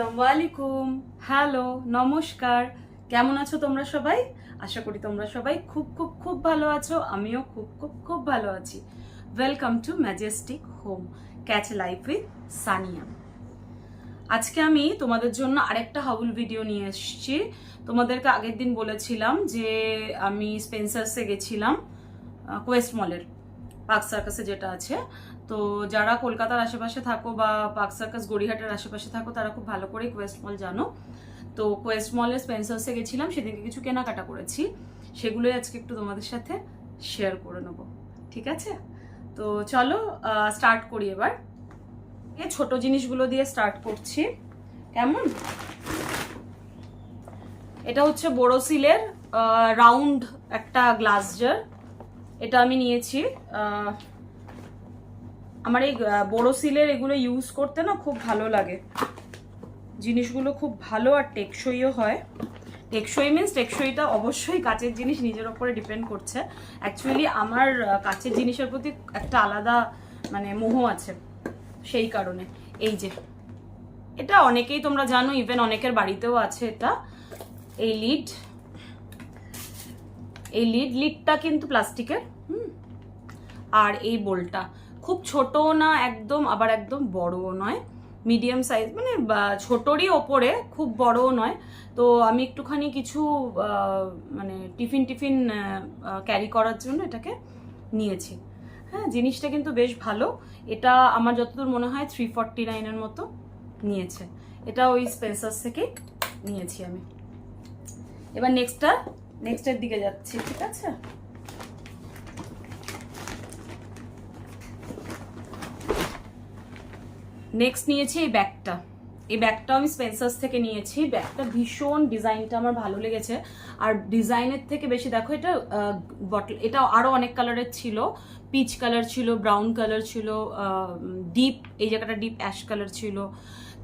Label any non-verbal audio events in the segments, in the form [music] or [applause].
আসসালামু আলাইকুম। হ্যালো, নমস্কার। কেমন আছো তোমরা সবাই? আশা করি তোমরা সবাই খুব খুব খুব ভালো আছো। আমিও খুব খুব খুব ভালো আছি। Welcome to majestic home catch life with Sania. আজকে আমি তোমাদের জন্য আরেকটা হাউল ভিডিও নিয়ে এসেছি। তোমাদেরকে আগের দিন বলেছিলাম যে আমি স্পেন্সার্সে গেছিলাম কোয়েস্ট মলের পার্ক সার্কাসে যেটা আছে। তো যারা কলকাতার আশেপাশে থাকো বা পার্ক সার্কাস গড়িহাটের আশেপাশে থাকো, তারা খুব ভালো করে কোয়েস্ট মল জানো। তো কোয়েস্ট মলে স্পেন্সার্সে গেছিলাম, সেদিনকে কিছু কেনাকাটা করেছি। সেগুলোই আজকে একটু তোমাদের সাথে শেয়ার করে নেব। ঠিক আছে? তো চলো স্টার্ট করি এবার। এ ছোট জিনিসগুলো দিয়ে স্টার্ট করছি। কেমন? এটা হচ্ছে বোরোসিলের রাউন্ড একটা গ্লাস জার এটা আমি নিয়েছি। আমার এই বোরোসিলের এগুলো ইউজ করতে না খুব ভালো লাগে। জিনিসগুলো খুব ভালো আর টেকসইও হয়। টেকসই মিনস টেকসইটা অবশ্যই কাচের জিনিস নিজের ওপরে ডিপেন্ড করছে। অ্যাকচুয়ালি আমার কাচের জিনিসের প্রতি একটা আলাদা মানে মোহ আছে। সেই কারণে। এই যে, এটা অনেকেই তোমরা জানো ইভেন অনেকের বাড়িতেও আছে এটা। এই লিড। এই লিড লিডটা কিন্তু প্লাস্টিকের, হুম? আর এই বোলটা খুব ছোটও না, একদম, আবার একদম বড়ও নয়। মিডিয়াম সাইজ মানে ছোটরই ওপরে, খুব বড়ও নয়। তো আমি একটুখানি কিছু মানে টিফিন টিফিন ক্যারি করার জন্য এটাকে নিয়েছি। হ্যাঁ জিনিসটা কিন্তু বেশ ভালো। এটা আমার যতদূর মনে হয় থ্রি ফর্টি নাইনের মতো নিয়েছে। এটা ওই স্পেন্সার্স থেকে নিয়েছি আমি। এবার নেক্সটটা নেক্সটের দিকে যাচ্ছি, ঠিক আছে? নেক্সট নিয়েছি এই ব্যাগটা। এই ব্যাগটা আমি স্পেন্সার্স থেকে নিয়েছি। ব্যাগটা ভীষণ ডিজাইনটা আমার ভালো লেগেছে। আর ডিজাইনের থেকে বেশি দেখো, এটা বটল এটা আরও অনেক কালারের ছিল। পিচ কালার ছিল ব্রাউন কালার ছিল ডিপ এই জায়গাটা ডিপ অ্যাশ কালার ছিল।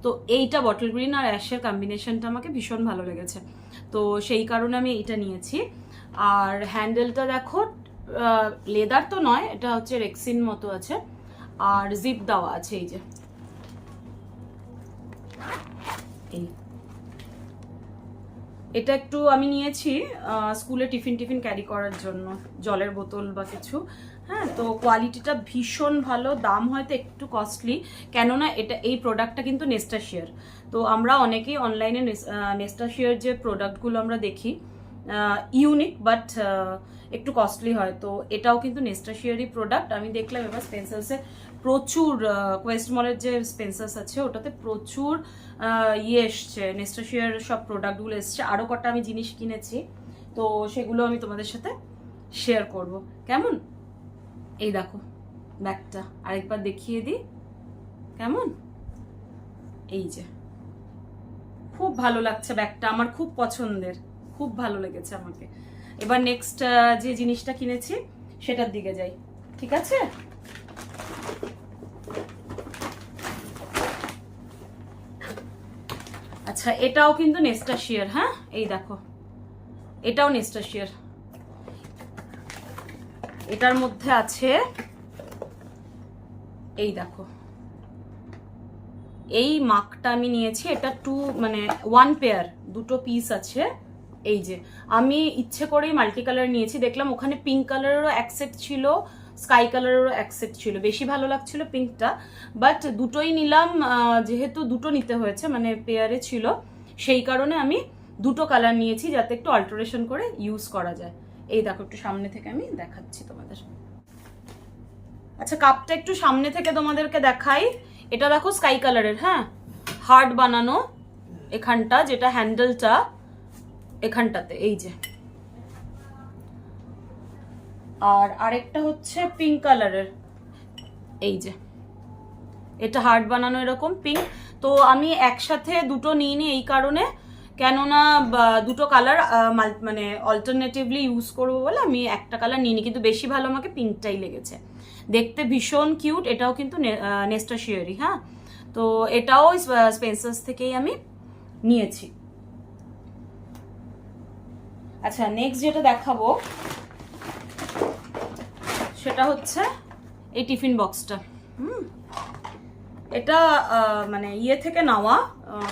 তো এইটা বটল গ্রিন আর অ্যাশের কম্বিনেশনটা আমাকে ভীষণ ভালো লেগেছে। তো সেই কারণে আমি এটা নিয়েছি। আর হ্যান্ডেলটা দেখো লেদার তো নয়, এটা হচ্ছে রেক্সিন মতো আছে। আর জিপ দেওয়া আছে, এই যে। এই। এটা একটু আমি নিয়েছি স্কুলে টিফিন টিফিন ক্যারি করার জন্য, জলের বোতল বা কিছু। হ্যাঁ তো কোয়ালিটিটা ভীষণ ভালো, দাম হয়তো একটু কস্টলি কেননা এটা, এই প্রোডাক্টটা কিন্তু নেস্টাশিয়ার তো আমরা অনেকেই অনলাইনে নেস্টাশিয়ার যে প্রোডাক্টগুলো আমরা দেখি ইউনিক বাট একটু কস্টলি হয়। তো এটাও কিন্তু নেস্টাশিয়ারই প্রোডাক্ট আমি দেখলাম এবার স্পেন্সার্সে প্রচুর কোয়েস্ট মলের যে স্পেন্সার্স আছে, ওটাতে প্রচুর ইয়ে এসছে নেস্টাশিয়ার সব প্রোডাক্টগুলো এসছে। আরও কটা আমি জিনিস কিনেছি, তো সেগুলো আমি তোমাদের সাথে শেয়ার করব। কেমন? এই দেখো, ব্যাগটা। আরেকবার দেখিয়ে দিই। কেমন? এই যে। খুব ভালো লাগছে ব্যাগটা, আমার খুব পছন্দের। খুব ভালো লেগেছে আমাকে। এবার নেক্সট যে জিনিসটা কিনেছি, সেটার দিকে যাই। ঠিক আছে? আচ্ছা এটাও কিন্তু নেস্টাশিয়ার হ্যাঁ? এই দেখো। এটাও নেস্টাশিয়ার এটার মধ্যে আছে, এই দেখো। এই মাকটা আমি নিয়েছি, এটা টু মানে ওয়ান পেয়ার দুটো পিস আছে, এই যে। আমি ইচ্ছে করেই মাল্টি কালার নিয়েছি, দেখলাম ওখানে পিঙ্ক কালারেরও এক সেট ছিল স্কাই কালারেরও এক সেট ছিল। বেশি ভালো লাগছিল পিঙ্কটা বাট দুটোই নিলাম যেহেতু দুটো নিতে হয়েছে মানে পেয়ারে ছিল। সেই কারণে আমি দুটো কালার নিয়েছি যাতে একটু অল্টারেশন করে ইউজ করা যায়। এই দেখো, একটু সামনে থেকে আমি দেখাচ্ছি তোমাদের। আচ্ছা কাপটা একটু সামনে থেকে তোমাদেরকে দেখাই। এটা দেখো স্কাই কালারের হ্যাঁ? হার্ড বানানো এখানটা, যেটা হ্যান্ডেলটা এখানটাতে, এই যে। আর আরেকটা হচ্ছে পিঙ্ক কালারের এই যে, এটা হার্ট বানানো এরকম পিঙ্ক তো আমি একসাথে দুটো নিইনি এই কারণে। কেননা দুটো কালার মানে অল্টারনেটিভলি ইউজ করব বলে আমি একটা কালার নিইনি। কিন্তু বেশি ভালো আমাকে পিঙ্কটাই লেগেছে। দেখতে ভীষণ কিউট এটাও কিন্তু নেস্টাশিয়ারি হ্যাঁ? তো এটাও স্পেন্সার্স থেকেই আমি নিয়েছি। আচ্ছা নেক্সট যেটা দেখাবো সেটা হচ্ছে এই টিফিন বক্সটা। হুম। এটা মানে ইয়ে থেকে নেওয়া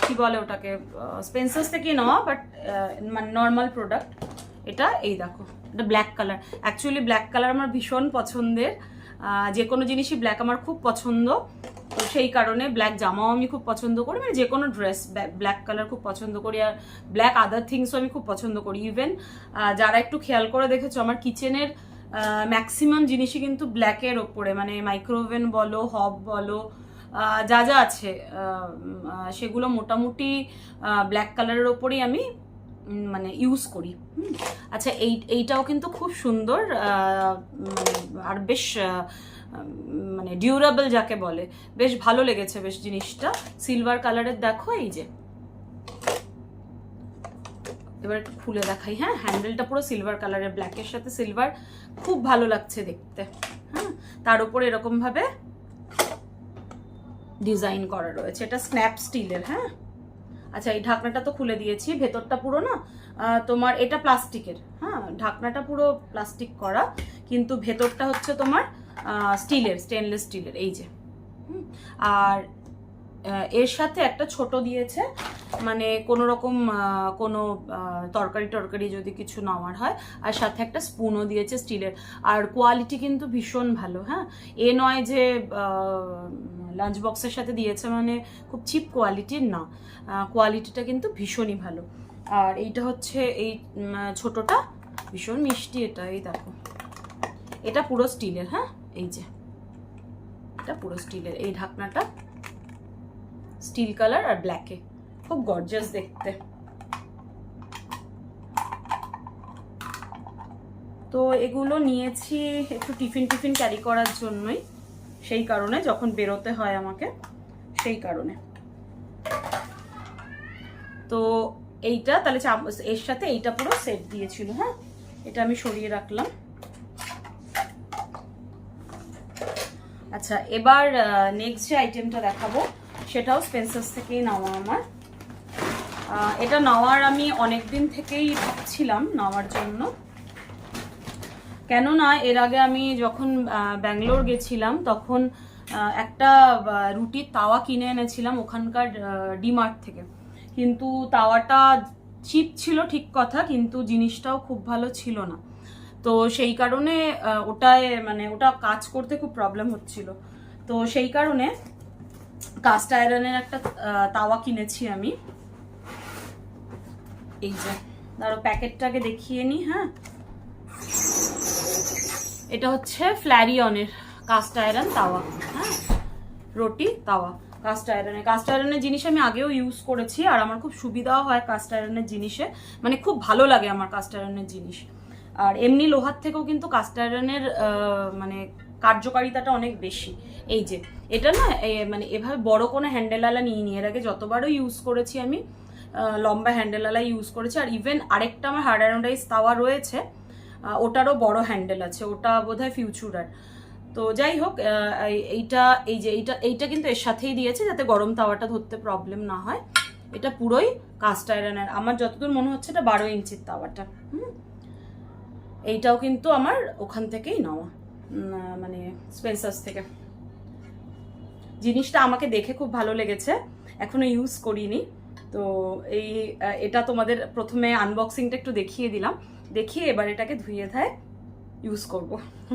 কি বলে ওটাকে স্পেন্সার্স থেকে নেওয়া বাট মানে নর্মাল প্রোডাক্ট এটা এই দেখো, এটা black colour actually black colour আমার ভীষণ পছন্দের। যে কোনো জিনিসই ব্ল্যাক আমার খুব পছন্দ। তো সেই কারণে ব্ল্যাক জামাও আমি খুব পছন্দ করি মানে যে কোনো ড্রেস ব্ল্যাক কালার খুব পছন্দ করি। আর ব্ল্যাক আদার থিংসও আমি খুব পছন্দ করি। ইভেন যারা একটু খেয়াল করে দেখেছ, আমার কিচেনের ম্যাক্সিমাম জিনিসই কিন্তু ব্ল্যাকের ওপরে মানে মাইক্রোওভেন বলো হব বলো যা যা আছে সেগুলো মোটামুটি ব্ল্যাক কালারের ওপরেই আমি মানে ইউজ করি। আচ্ছা এই, এইটাও কিন্তু খুব সুন্দর আর বেশ মানে ডিউরেবল যাকে বলে, বেশ ভালো লেগেছে বেশ জিনিসটা। সিলভার কালারের দেখো, এই যে। এবার একটু খুলে দেখাই হ্যাঁ? হ্যান্ডেলটা পুরো সিলভার কালারের ব্ল্যাকের সাথে সিলভার খুব ভালো লাগছে দেখতে হ্যাঁ? তার উপর এরকম ভাবে ডিজাইন করা রয়েছে। এটা স্ন্যাপ স্টিলের হ্যাঁ? আচ্ছা এই ঢাকনাটা তো খুলে দিয়েছি, ভেতরটা পুরো না তোমার এটা প্লাস্টিকের হ্যাঁ? ঢাকনাটা পুরো প্লাস্টিক করা, কিন্তু ভেতরটা হচ্ছে তোমার স্টিলের স্টেনলেস স্টিলের এই যে আর এর সাথে একটা ছোট দিয়েছে মানে কোনো রকম কোনো তরকারি টরকারি যদি কিছু নেওয়ার হয়, আর সাথে একটা স্পুনও দিয়েছে স্টিলের। আর কোয়ালিটি কিন্তু ভীষণ ভালো হ্যাঁ? এ নয় যে লাঞ্চ বক্সের সাথে দিয়েছে মানে খুব চিপ কোয়ালিটির না। কোয়ালিটিটা কিন্তু ভীষণই ভালো। আর এইটা হচ্ছে এই ছোটটা, ভীষণ মিষ্টি এটা, এই দেখো। এটা পুরো স্টিলের হ্যাঁ? এই যে। এটা পুরো স্টিলের, এই ঢাকনাটা। স্টিল কালার আর ব্ল্যাকে। খুব গর্জাস দেখতে। তো এগুলো নিয়েছি একটু টিফিন টিফিন ক্যারি করার জন্যই। সেই কারণে যখন বেরোতে হয় আমাকে, সেই কারণে। তো এইটা, তাহলে এর সাথে এইটা পুরো সেট দিয়েছিল হ্যাঁ? এটা আমি সরিয়ে রাখলাম। আচ্ছা এবার নেক্সট যে আইটেমটা দেখাবো, সেটাও স্পেন্সার্স থেকেই নেওয়া আমার। এটা নেওয়ার আমি অনেক দিন থেকেই ভাবছিলাম নেওয়ার জন্য। কেননা এর আগে আমি যখন ব্যাঙ্গালোর গেছিলাম, তখন একটা রুটির তাওয়া কিনে এনেছিলাম ওখানকার ডিমার্ট থেকে। কিন্তু তাওয়াটা চিপ ছিল ঠিক কথা, কিন্তু জিনিসটাও খুব ভালো ছিল না। তো সেই কারণে ওটায় মানে ওটা কাজ করতে খুব প্রবলেম হচ্ছিল। তো সেই কারণে কাস্ট আয়রনের একটা তাওয়া কিনেছি আমি। এই যে, ধরো প্যাকেটটাকে দেখিয়ে নি হ্যাঁ? এটা হচ্ছে ফ্ল্যারিয়নের কাস্ট আয়রন তাওয়া হ্যাঁ? রুটি, তাওয়া, কাস্ট আয়রনের। কাস্ট আয়রনের জিনিস আমি আগেও ইউজ করেছি আর আমার খুব সুবিধাও হয় কাস্ট আয়রনের জিনিসে। মানে খুব ভালো লাগে আমার কাস্ট আয়রনের জিনিস। আর এমনি লোহার থেকেও কিন্তু কাস্ট আয়রনের মানে কার্যকারিতাটা অনেক বেশি। এই যে, এটা না মানে এভাবে বড় কোনো হ্যান্ডেলওয়ালা নিয়ে নিয়ে এর আগে যতবারও ইউজ করেছি আমি লম্বা হ্যান্ডেলওয়ালা ইউজ করেছি। আর ইভেন আরেকটা আমার হার্ড অ্যান্ডাইজ তাওয়া রয়েছে ওটারও বড় হ্যান্ডেল আছে, ওটা বোধহয় ফিউচুরার তো যাই হোক এইটা, এই যে এইটা এইটা কিন্তু এর সাথেই দিয়েছে যাতে গরম তাওয়াটা ধরতে প্রবলেম না হয়। এটা পুরোই কাস্ট আয়রনের আমার যতদূর মনে হচ্ছে এটা বারো ইঞ্চির তাওয়াটা। হুম? এইটাও কিন্তু আমার ওখান থেকেই নেওয়া মানে স্পেন্সার্স থেকে। জিনিসটা আমাকে দেখে খুব ভালো লেগেছে। এখনও ইউজ করিনি। তো এই এটা তোমাদের প্রথমে আনবক্সিংটা একটু দেখিয়ে দিলাম। দেখিয়ে এবার এটাকে ধুয়ে ধায় ইউজ করব।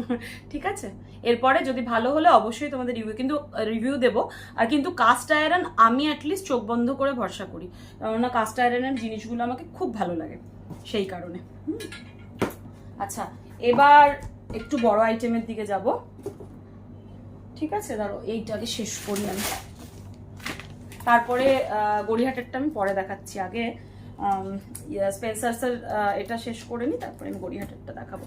[laughs] ঠিক আছে? এরপরে যদি ভালো হলে অবশ্যই তোমাদের রিভিউ কিন্তু রিভিউ দেব। আর কিন্তু কাস্ট আয়রন আমি অ্যাটলিস্ট চোখ বন্ধ করে ভরসা করি। কেননা কাস্ট আয়রনের জিনিসগুলো আমাকে খুব ভালো লাগে সেই কারণে। আচ্ছা এবার একটু বড় আইটেমের দিকে যাব। ঠিক আছে? ধরো এইটাকে শেষ করি আমি। তারপরে গড়িয়াহাটেরটা আমি পরে দেখাচ্ছি আগে। স্পেন্সার্সের এটা শেষ করে নিই তারপরে আমি গড়িয়াহাটেরটা দেখাবো।